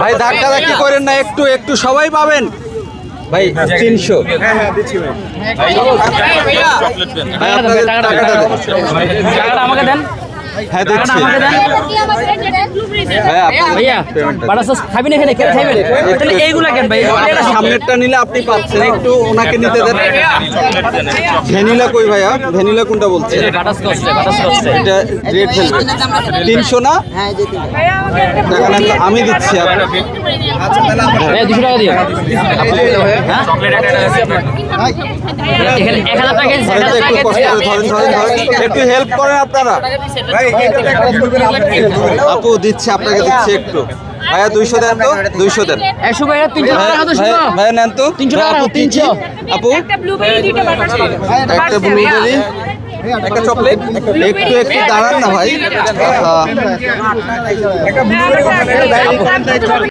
ভাই ধাক্কা ধাক্কি করেন না একটু একটু সবাই পাবেন। ভাই তিনশো। হ্যাঁ আপনাদের টাকাটা দেন। আমাকে দেন। হ্যাঁ দিচ্ছি আমাকে দেন ভাই আপনাদের ভাইয়া বাটা সস খাবি এখানে কেন খাইবেন? তাহলে এইগুলা কেন ভাই? আপনার সামনেরটা নিলে আপনি পাচ্ছেন। একটু ওনাকে নিতে দেন। ভ্যানিলা কই ভাইয়া? ভ্যানিলা কোনটা বলছেন? বাটা সস বাটা সস এটা রেড ভেলভেট না? টাকা আমি দিচ্ছি আপনার টাকা দিও। হ্যাঁ? একটু কষ্ট ধরেন ধরেন ধরেন। একটু হেল্প করেন আপনারা। আপু দিচ্ছে আপনাকে দিচ্ছি একটু। ভাইয়া দুইশো দেন তো দুইশো দেন। একশো ভাইয়া তিনশো ভাইয়া নেন তো। তিনশো টাকা আপু? তিনশো। আপু। একটা ব্লুবেরি একটা চকলেট একটু একটু দাঁড়ান না ভাই।